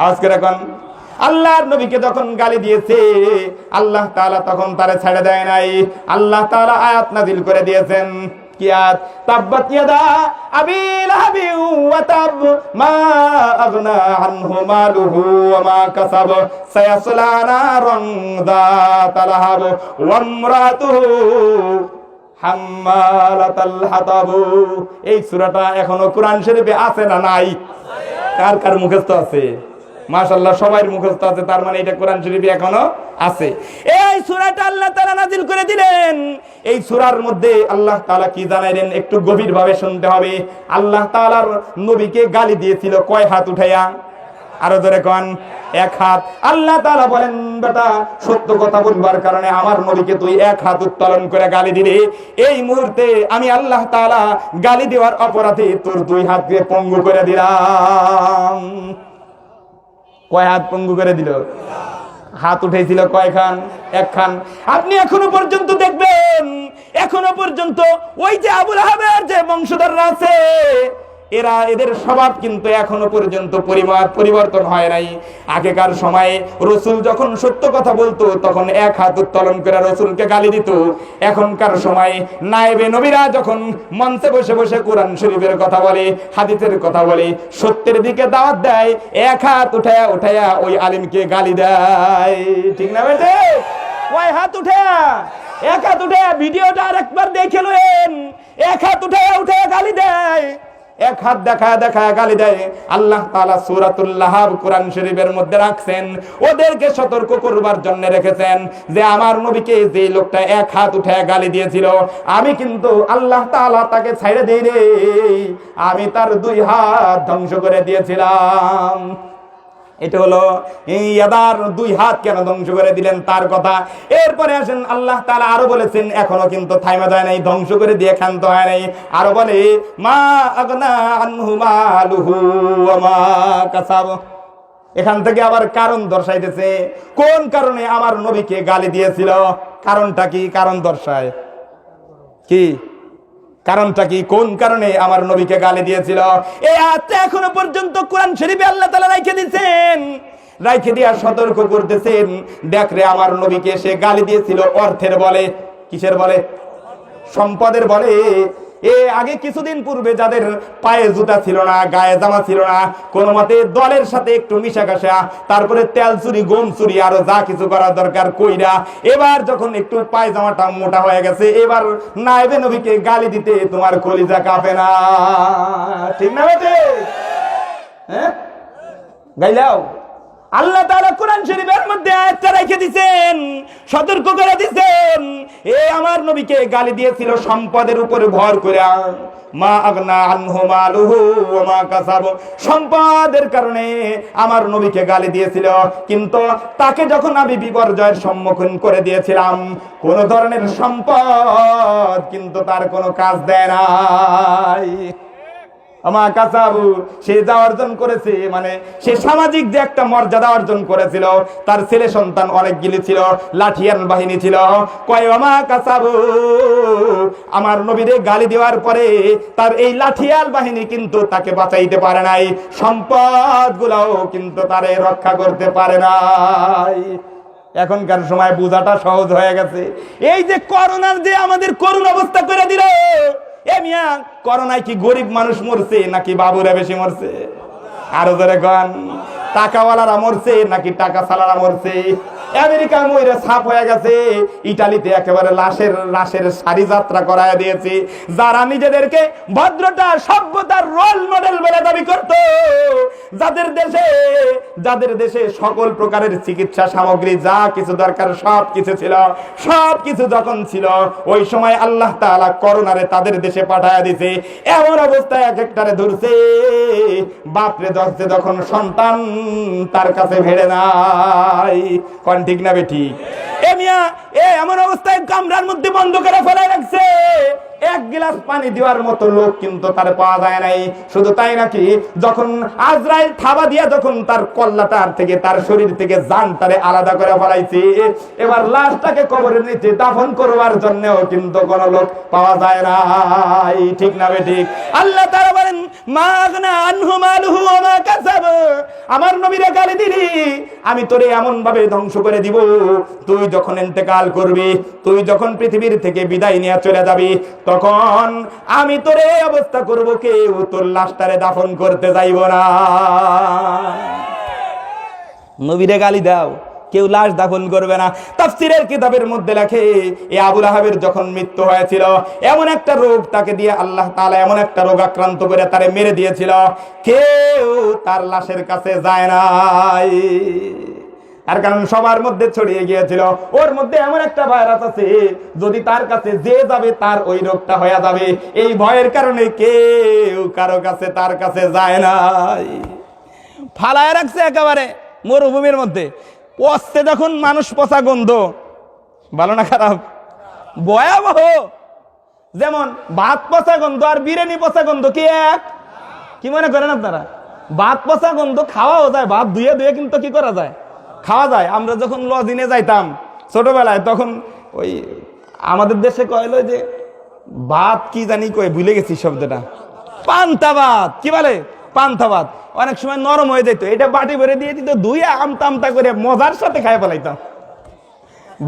আওয়াজ করে এখন আল্লাহর নবীকে যখন গালি দিয়েছে, আল্লাহ তাআলা তখন তারে ছেড়ে দেয় নাই। আল্লাহ তাআলা আয়াত নাজিল করে দিয়েছেন। এই সূরাটা এখনও কোরআন শরীফে আছে না নাই? কার কার মুখস্থ আছে? মাশাল্লাহ সবাই মুখস্থ আছে, তার মানে এটা কোরআন শরীফে এখনও আছে। এই সূরাটা আল্লাহ তাআলা নাযিল করে দিলেন। এই সূরার মধ্যে আল্লাহ তাআলা কি জানাইলেন? একটু গভীর ভাবে শুনতে হবে। আল্লাহ তাআলার নবীকে গালি দিয়েছিল, কয় হাত উঠাইয়া? আরও ধরে কন, এক হাত। আল্লাহ তাআলা বলেন, বেটা, সত্য কথা বলবার কারণে আমার নবীকে তুই এক হাত উত্তোলন করে গালি দিলি। এই মুহূর্তে আমি আল্লাহ তাআলা গালি দেওয়ার অপরাধে তোর দুই হাত দিয়ে পঙ্গু করে দিলাম। কয় হাত পঙ্গু করে দিল? হাত উঠেছিল কয়খান? একখান। আপনি এখনও পর্যন্ত দেখবেন, এখনও পর্যন্ত ওই যে আবুল আহাবের যে বংশধররা আছে এরা এদের স্বভাব কিন্তু এখনও পর্যন্ত পরিবার পরিবর্তন হয় নাই। আগেকার সময়ে রসুল যখন সত্য কথা বলতো, তখন এক হাত উত্তোলন করে রসুলকে গালি দিত। এখনকার সময়ে নায়েবে নবীরা যখন মঞ্চে বসে বসে কোরআন শরীফের কথা বলে, হাদিসের কথা বলে, সত্যের দিকে দাওয়াত দেয়, এক হাত উঠায়া উঠায়া ওই আলিমকে গালি দেয়। ঠিক না বেটে? ওই হাত উঠায়া? এক হাত উঠায়া ভিডিওটা আরেকবার দেখে লইন এক হাত উঠায়া উঠায়া গালি দেয়। এক হাত দেখা দেখা গালি দেয়। আল্লাহ তাআলা সূরাতুল লাহাব কোরআন শরীফের মধ্যে রাখছেন। ওদেরকে সতর্ক করবার জন্য রেখেছেন যে আমার নবীকে যে লোকটা এক হাত উঠে গালি দিয়েছিল, আমি কিন্তু আল্লাহ তাআলা তাকে ছাইড়ে দিই রে আমি তার দুই হাত ধ্বংস করে দিয়েছিলাম। এটা হলো ইয়াদার দুই হাত কেন ধ্বংস করে দিলেন তার কথা। এরপরে আসেন আল্লাহ তাআলা আরও বলেছেন, এখনও কিন্তু থাইমা যায় নাই, ধ্বংস করে দিয়ে ক্ষান্ত হয় নাই। আরও বলে, মা আগনা আনহু মালুহু ওয়া মা কাসাব এখান থেকে আবার কারণ দর্শাইতেছে। কোন কারণে আমার নবীকে গালি দিয়েছিল? কারণটা কি? কারণ দর্শায়। কি? কারণটা কি? কোন কারণে আমার নবীকে গালি দিয়েছিল? এই আয়াতটা এখনও পর্যন্ত কোরআন শরীফে আল্লাহ তালা রাইখে দিয়েছেন। রাইখে দিয়া সতর্ক করতেছেন। দেখ রে, আমার নবীকে সে গালি দিয়েছিল অর্থের বলে, কিসের বলে? সম্পদের বলে। এ আগে কিছুদিন পূর্বে যাদের পায়ে জুতা ছিল না, গায়ে জামা ছিল না, কোন মতে দলের সাথে একটু মিশা কাশা, তারপরে তেল চুরি, গম চুরি, আরও যা কিছু করার দরকার কইরা এবার যখন একটু পায়ে জামাটা মোটা হয়ে গেছে, এবার নাইবে নবীকে গালি দিতে তোমার কলিজা কাঁপে না। ঠিক না হ্যাঁ? গাইলাও। আল্লাহ তাআলা কোরআন শরীফের মধ্যে আয়াতটা রেখে দিবেন সতর্ক করে দিবেন এ আমার নবীকে গালি দিয়েছিল সম্পদের উপরে ভর করে। মা আগনা আনহু মালুহু ওয়া মা কাসাব। সম্পদের কারণে আমার নবীকে গালি দিয়েছিল। কিন্তু তাকে যখন আমি বিপর্যয়ের সম্মুখীন করে দিয়েছিলাম, কোন ধরনের সম্পদ কিন্তু তার কোনো কাজ দেয় নাই। সে যা অর্জন করেছে মানে সে সামাজিক যে একটা মর্যাদা অর্জন করেছিল, তার ছেলে সন্তান অনেকগুলি ছিল, লাঠিয়ান বাহিনী ছিল। আমার নবীরে গালি দেওয়ার পরে তার এই লাঠিয়াল বাহিনী কিন্তু তাকে বাঁচাইতে পারে নাই সম্পদ গুলাও কিন্তু তারে রক্ষা করতে পারে নাই। এখনকার সময় বোঝাটা সহজ হয়ে গেছে। এই যে করোনার যে আমাদের করুণ অবস্থা করে দিল এ মিয়া, করোনায় কি গরিব মানুষ মরছে নাকি বাবুরা বেশি মরছে? আরও ধরে গান টাকাওয়ালারা মরছে নাকি টাকা সালারা মরছে? আমেরিকার ময়ূরে সাপ হয়ে গেছে। ইটালিতে একেবারে লাশের লাশের সারি যাত্রা করায় দিয়েছে। যারা নিজেদেরকে ভদ্রতা সভ্যতার রোল মডেল বলে দাবি করত, যাদের দেশে যাদের দেশে সকল প্রকারের চিকিৎসা সামগ্রী, যা কিছু দরকার, সব কিছু ছিল, সব কিছু যখন ছিল, ওই সময় আল্লাহ তাআলা করোনারে তাদের দেশে পাঠায় দিছে এমন অবস্থায় এক একটারে ধরছে, বাপরে ধরছে যখন সন্তান তার কাছে ভেড়ে নাই। কোন ঠিক না বেঠি এ মিয়া, এ এমন অবস্থায় কামরার মধ্যে বন্ধ করে ফেলে রাখছে। এক গিলাস পানি দেওয়ার মতো লোক কিন্তু তার পাওয়া যায় নাই। শুধু তাই নাকি, যখন আজরাইল থাবা দিয়া যখন তার কল্লাটার থেকে, তার শরীর থেকে জান তারে আলাদা করে ফেলাইছে, এবার লাশটাকে কবরের নিচে দাফন করবার জন্যও কিন্তু কোন লোক পাওয়া যায় না ঠিক না ঠিক? আল্লাহ তারা বলেন আমার নবীরে গালি দিলি, আমি তোরে এমন ভাবে ধ্বংস করে দিব। তুই যখন ইন্তেকাল করবি, তুই যখন পৃথিবীর থেকে বিদায় নিয়ে চলে যাবি, তখন আমি তোরে অবস্থা করব কেউ তোর লাশটারে দাফন করতে যাইব না। নবীরে গালি দাও। কেউ লাশ দাফন করবে না। তাফসিরের কিতাবের মধ্যে লেখে এই আবুল আহাবের যখন মৃত্যু হয়েছিল, এমন একটা রোগ তাকে দিয়ে আল্লাহ তাআলা এমন একটা রোগ আক্রান্ত করে তারে মেরে দিয়েছিল। কেউ তার লাশের কাছে যায় নাই। তার কারণ সবার মধ্যে ছড়িয়ে গিয়েছিল। ওর মধ্যে এমন একটা ভাইরাস আছে, যদি তার কাছে যে যাবে, তার ওই রোগটা হয়ে যাবে। এই ভয়ের কারণে কেউ কারও কাছে তার কাছে যায় নাই। ফালায় রাখছে একেবারে মরুভূমির মধ্যে। পচতে যখন মানুষ পচা গন্ধ। ভালো না খারাপ? ভয়াবহ। যেমন ভাত পচা গন্ধ আর বিরিয়ানি পচা গন্ধ কি এক? কি মনে করেন আপনারা? ভাত পচা গন্ধ খাওয়াও যায়, ভাত ধুয়ে ধুয়ে কিন্তু কি করা যায়? খাওয়া যায়। আমরা যখন লজিনে যাইতাম ছোটবেলায়, তখন ওই আমাদের দেশে কয়লো যে, ভাত কি জানি কয় ভুলে গেছি শব্দটা। পান্তা ভাত। কি বলে? পান্তা ভাত। অনেক সময় নরম হয়ে যেত এটা বাটি ভরে দিয়ে দিত ধুয়ে আমতা আমতা করে মজার সাথে খাই ফেলাইতাম।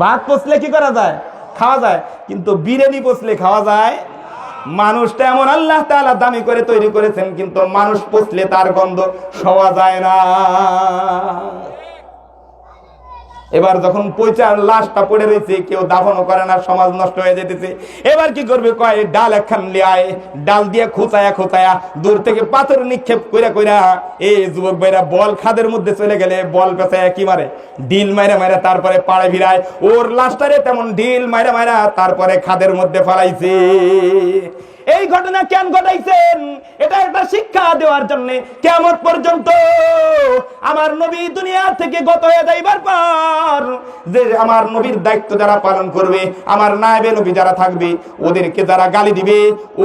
ভাত পচলে কি করা যায়? খাওয়া যায়। কিন্তু বিরিয়ানি পচলে খাওয়া যায়। মানুষটা এমন আল্লাহ তালা দামি করে তৈরি করেছেন, কিন্তু মানুষ পচলে তার গন্ধ সওয়া যায় না। এবার যখন পৈচার লাশটা পড়ে রয়েছে, কেউ দাফনও করে না, সমাজ নষ্ট হয়ে যেতেছে। এবার কি করবে? কয়, ডাল একখান লিয়ায় ডাল দিয়ে খোঁচায়া খোঁচায়া দূর থেকে পাথর নিক্ষেপ কইরা কইরা এই যুবক ভাইরা বল খাদের মধ্যে চলে গেলে বল পেঁচায় কি মারে? ডিল মাইরা মাইরা তারপরে পাড়ে ভিড়ায়। ওর লাশটারে তেমন ডিল মাইরা মাইরা তারপরে খাদের মধ্যে ফেলাইছে। এই ঘটনা কেন ঘটাইছেন? এটা একটা শিক্ষা দেওয়ার জন্য। কেমন পর্যন্ত? আমার নবী দুনিয়া থেকে গত হয়ে যাইবার পর যে আমার নবীর দায়িত্ব যারা পালন করবে, আমার নায়েবে নবী যারা থাকবে, ওদেরকে যারা গালি দিবে,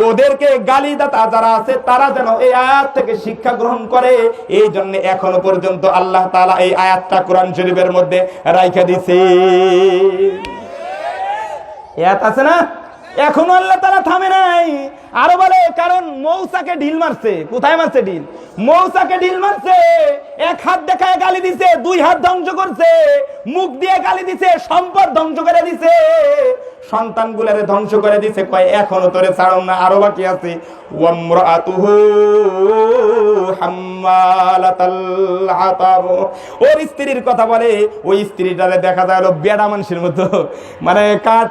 ওদেরকে গালি দাতা যারা আছে, তারা যেন এই আয়াত থেকে শিক্ষা গ্রহণ করে। এই জন্য এখনও পর্যন্ত আল্লাহ তাআলা এই আয়াতটা কোরআন শরীফের মধ্যে রাইখা দিছে। এত আছে না? এখনও আল্লাহ তারা থামে নাই। আরও বলে, কারণ মৌসাকে ঢিল মারছে। কোথায় মারছে ঢিল? মৌসাকে ঢিল মারছে, এক হাত দেখায় গালি দিছে, দুই হাত ধ্বংস করছে, মুখ দিয়ে গালি দিছে, সম্পদ ধ্বংস করে দিছে। সন্তান গুলারে ধ্বংস করে দিছে, কয়, এখনও তোরে ছাড়ম না, আরও বাকি আছে। ওর স্ত্রীর কথা বলে, ওই স্ত্রীটারে দেখা যায় বেড়া মানুষের মতো। মানে কাঠ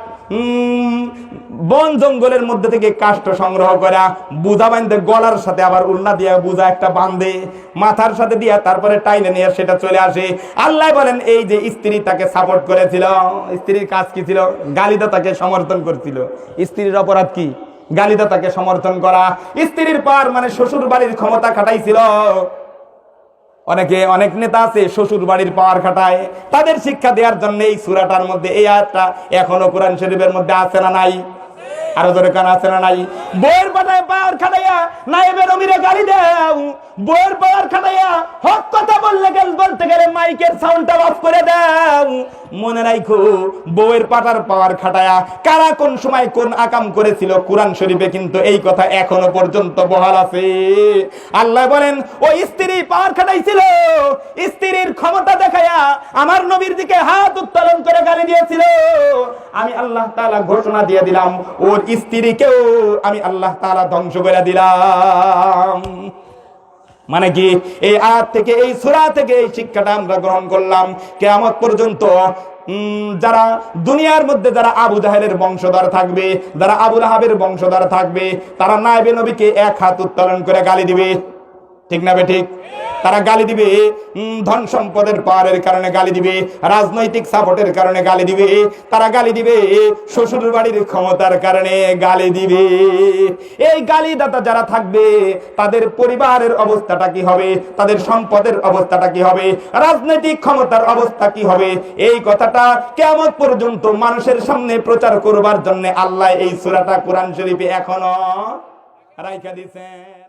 বন জঙ্গলের মধ্যে থেকে কাষ্ঠ সংগ্রহ করা বুঝা বাঁধতে গলার সাথে আবার উল্লা দিয়া বুঝা একটা বাঁধে, মাথার সাথে দিয়া তারপরে টাইনে নিয়ে সেটা চলে আসে। আল্লাহ বলেন, এই যে স্ত্রী তাকে সাপোর্ট করেছিল, স্ত্রীর কাজ কি ছিল? গালিদা তাকে সমর্থন করছিল। স্ত্রীর অপরাধ কি? গালিদা তাকে সমর্থন করা। স্ত্রীর পার মানে শ্বশুর বাড়ির ক্ষমতা খাটাইছিল। অনেকে, অনেক নেতা আছে শ্বশুর বাড়ির পাওয়ার খাটায়। তাদের শিক্ষা দেওয়ার জন্য এই সুরাটার মধ্যে, এই আয়াতটা এখনও কোরআন শরীফের মধ্যে আছে না নাই? আরও দরকার আছে না নাই? বইয়ের পাটায় পাওয়ার খাটাইয়া নাইবের অমিরে গালি দাও। বইয়ের পাওয়ার খাটাইয়া হক কথা বললে গেল বলতে গেলে মাইকের সাউন্ডটা অফ করে দাও। মনে রাখো বউয়ের পাটার পাওয়ার খাটায়া কারা কোন সময় কোন আকাম করেছিল কোরআন শরীফে কিন্তু এই কথা এখনও পর্যন্ত বহাল আছে। আল্লাহ বলেন ওই স্ত্রী পাওয়ার খাটাইছিল, স্ত্রীর ক্ষমতা দেখায়া আমার নবীর দিকে হাত উত্তোলন করে গালি দিয়েছিল। আমি আল্লাহ তাআলা ঘোষণা দিয়ে দিলাম, ওর স্ত্রীকেও আমি আল্লাহ তাআলা ধ্বংস করে দিলাম। মানে কি? এই আয়াত থেকে, এই সুরা থেকে এই শিক্ষাটা আমরা গ্রহণ করলাম। কেয়ামত পর্যন্ত যারা দুনিয়ার মধ্যে, যারা আবু জাহেলের বংশধর থাকবে, যারা আবু রাহাবের বংশধর থাকবে, তারা নাইবে নবীকে এক হাত উত্তোলন করে গালি দিবে। ঠিক না বে ঠিক? তারা গালি দিবে। ধন সম্পদের পাওয়ারের কারণে গালি দিবে, রাজনৈতিক সাপোর্টের কারণে গালি দিবে, তারা গালি দিবে শ্বশুর বাড়ির ক্ষমতার কারণে গালি দিবে। এই গালিদাতা যারা থাকবে, তাদের পরিবারের অবস্থাটা কি হবে? তাদের সম্পদের অবস্থাটা কি হবে? রাজনৈতিক ক্ষমতার অবস্থা কি হবে? এই কথাটা কেমন পর্যন্ত মানুষের সামনে প্রচার করবার জন্য আল্লাহ এই সূরাটা কোরআন শরীফে এখনও রাইখা দিয়েছেন